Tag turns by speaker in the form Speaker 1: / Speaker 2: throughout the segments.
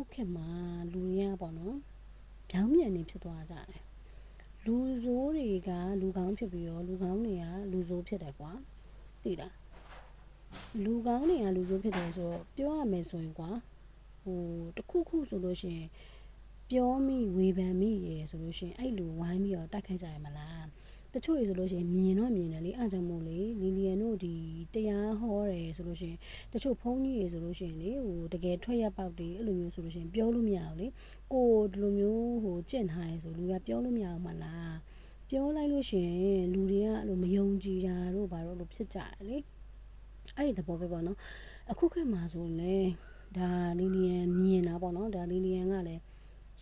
Speaker 1: အခုခေတ်မှာလူတွေကပေါ့နော်ဗျောင်းမြန်နေဖြစ်သွားကြတယ်လူဆိုးတွေကလူကောင်းဖြစ်ပြီးတော့လူကောင်းတွေကလူဆိုးဖြစ်တယ်ကွာသိလားလူကောင်းတွေကလူဆိုးဖြစ်တယ်ဆိုတော့ပြောရမယ်ဆိုရင်ကွာဟိုတစ်ခုခုဆိုလို့ရှိရင်ပြောမိဝေဖန်မိရယ်ဆိုလို့ရှိရင်အဲ့လူဝိုင်းပြီးတော့တိုက်ခိုက်ကြရမလား တချို့ရေဆိုလို့ရှိရင်မြင်တော့မြင်တယ်လေအားကြောင့်မို့လေလီလီယန်တို့ဒီတရားဟောတယ်ဆိုလို့ရှိရင်တချို့ဖုန်းကြီးရေဆိုလို့ရှိရင်လေဟိုတကယ်ထွက်ရပေါက်တွေအဲ့လိုမျိုးဆိုလို့ရှိရင်ပြောလို့မရဘူးလေကိုဒီလိုမျိုးဟိုကြင့်ထားရဲဆိုလူကပြောလို့မရဘူးမလားပြောလိုက်လို့ရှိရင်လူတွေကအဲ့လိုမယုံကြည်တာတို့ဘာလို့လို့ဖြစ်ကြတယ်လေအဲ့ဒီသဘောပဲပေါ့နော်အခုခေတ်မှာဆိုရင်လေဒါလီလီယန်မြင်တာပေါ့နော်ဒါလီလီယန်ကလည်း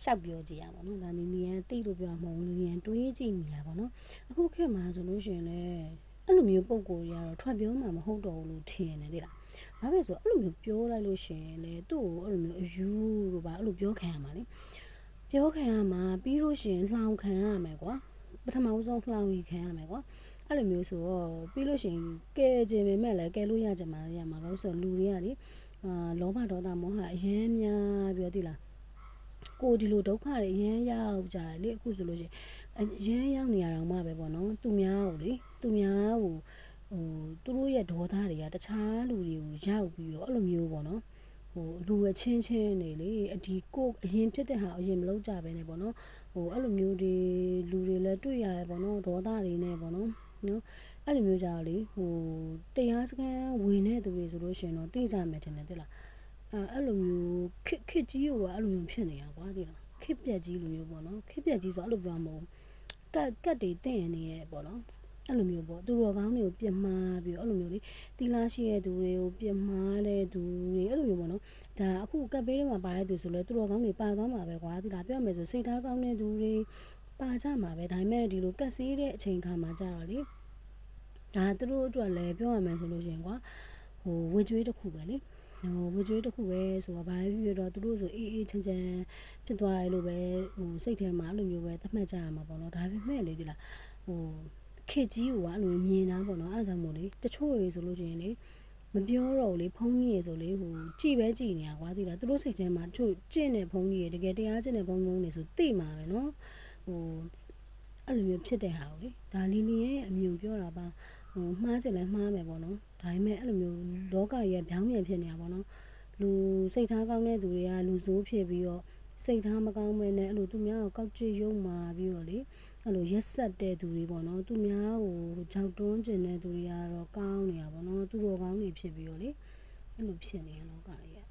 Speaker 1: ရှောက်ပြောကြည့်ရပါတော့ဒါလီလီယန်သိလို့ပြောမှာမဟုတ်ဘူးလီလီယန်တွေးကြည့်နေတာပေါ့နော်အခုခေတ်မှာဆိုလို့ရှိရင်လည်းအဲ့လိုမျိုးပုံကိုယ်ကြီးကတော့ထွက်ပြောမှမဟုတ်တော့ဘူးလို့ထင်တယ်သိလား။ဘာပဲဆိုအဲ့လိုမျိုးပြောလိုက်လို့ရှိရင်လေသူ့ကိုအဲ့လိုမျိုးအယူလို့ပါအဲ့လိုပြောခံရမှာလေ။ပြောခံရမှာပြီးလို့ရှိရင်လှောင်ခံရမယ်ကွာ။ပထမဦးဆုံးလှောင်ရီခံရမယ်ကွာ။အဲ့လိုမျိုးဆိုတော့ပြီးလို့ရှိရင်ကဲခြင်းပေမဲ့လည်းကဲလို့ရကြမှာရမှာဘာလို့ဆိုတော့လူတွေကလေအာလောဘဒေါသမောဟအရင်များပြီးတော့သိလား။ ကိုဒီလိုဒုက္ခတွေအရင်ရောက်ကြတယ်လေအခုဆိုလို့ရှိရင်အရင်ရောက်နေရတော့မှပဲပေါ့နော်သူများကိုလေသူများကိုဟိုသူတို့ရဲ့ဒေါသတွေကတခြားလူတွေကိုရောက်ပြီးတော့အဲ့လိုမျိုးပေါ့နော်ဟိုလူအချင်းချင်းနေလေအဒီကိုအရင်ဖြစ်တဲ့ဟာအရင်မလုပ်ကြပဲねပေါ့နော်ဟိုအဲ့လိုမျိုးတွေလူတွေလည်းတွေ့ရတယ်ပေါ့နော်ဒေါသတွေနဲ့ပေါ့နော်နော်အဲ့လိုမျိုးကြတော့လေဟိုတရားစခန်းဝင်တဲ့သူတွေဆိုလို့ရှိရင်တော့သိကြမယ်ထင်တယ်တိလား အဲအဲ့လိုမျိုးခစ်ခစ်ကြီးကိုကအဲ့လိုမျိုးဖြစ်နေတာကွာတိလားခစ်ပြက်ကြီးလိုမျိုးပေါ့နော်ခစ်ပြက်ကြီးဆိုအဲ့လိုပြောမှာမဟုတ်ဘူးကတ်ကတ်တွေတင့်နေရဲ့ပေါ့နော်အဲ့လိုမျိုးပေါ့သူတော်ကောင်းတွေကိုပြစ်မှားပြီးတော့အဲ့လိုမျိုးလေတီလာရှိရဲ့သူတွေကိုပြစ်မှားတဲ့သူတွေအဲ့လိုမျိုးပေါ့နော်ဒါအခုကတ်ပေးတွေမှာပါတဲ့သူဆိုလဲသူတော်ကောင်းတွေပါသွားမှာပဲကွာဒီလားပြောရမယ်ဆိုစိတ်ထားကောင်းတဲ့သူတွေပါကြမှာပဲဒါပေမဲ့ဒီလိုကတ်ဆေးတဲ့အချိန်ခါမှာကြာတော့လေဒါသူတို့အတွက်လည်းပြောရမယ်ဆိုလို့ရှိရင်ကွာဟိုဝေကျွေးတစ်ခုပဲလေ ဟိုဝေကျွေးတစ်ခုပဲဆိုတော့ဘာဖြစ်ဖြစ်တော့သူတို့ဆိုအေးအေးချမ်းချမ်းဖြစ်သွားရလို့ပဲဟိုစိတ်ထဲမှာအဲ့လိုမျိုးပဲသတ်မှတ်ကြရမှာပေါ့နော်ဒါပေမဲ့လေဒီလားဟိုခေတ်ကြီးကအဲ့လိုမြင်တာပေါ့နော်အဲ့ဒါကြောင့်မို့လေတချို့တွေဆိုလို့ရှိရင်လေမပြောတော့လေဖုန်းကြီးရေဆိုလေဟိုကြည်ပဲကြည်နေရကွာဒီလားသူတို့စိတ်ထဲမှာတချို့ကျင့်တဲ့ဖုန်းကြီးရေတကယ်တရားကျင့်တဲ့ဖုန်းဖုန်းတွေဆိုသိမှာပဲနော်ဟိုအဲ့လိုမျိုးဖြစ်တဲ့ဟာကိုလေဒါလီလီရဲ့အမြင်ပြောတာပါ ဟိုမှားချင်လဲမှားမယ်ပေါ့နော်ဒါပေမဲ့အဲ့လိုမျိုးလောကကြီးကဗျောင်းမြန်ဖြစ်နေတာပေါ့နော်လူစိတ်ထားကောင်းတဲ့သူတွေကလူဆိုးဖြစ်ပြီးတော့စိတ်ထားမကောင်းမဲနဲ့အဲ့လိုသူများကိုကောက်ကြွရုံမာပြီးတော့လေအဲ့လိုရက်ဆက်တဲ့သူတွေပေါ့နော်သူများကိုကြောက်တွန်းကျင်တဲ့သူတွေကတော့ကောင်းနေတာပေါ့နော်သူတော်ကောင်းတွေဖြစ်ပြီးတော့လေအဲ့လိုဖြစ်နေရလောကကြီး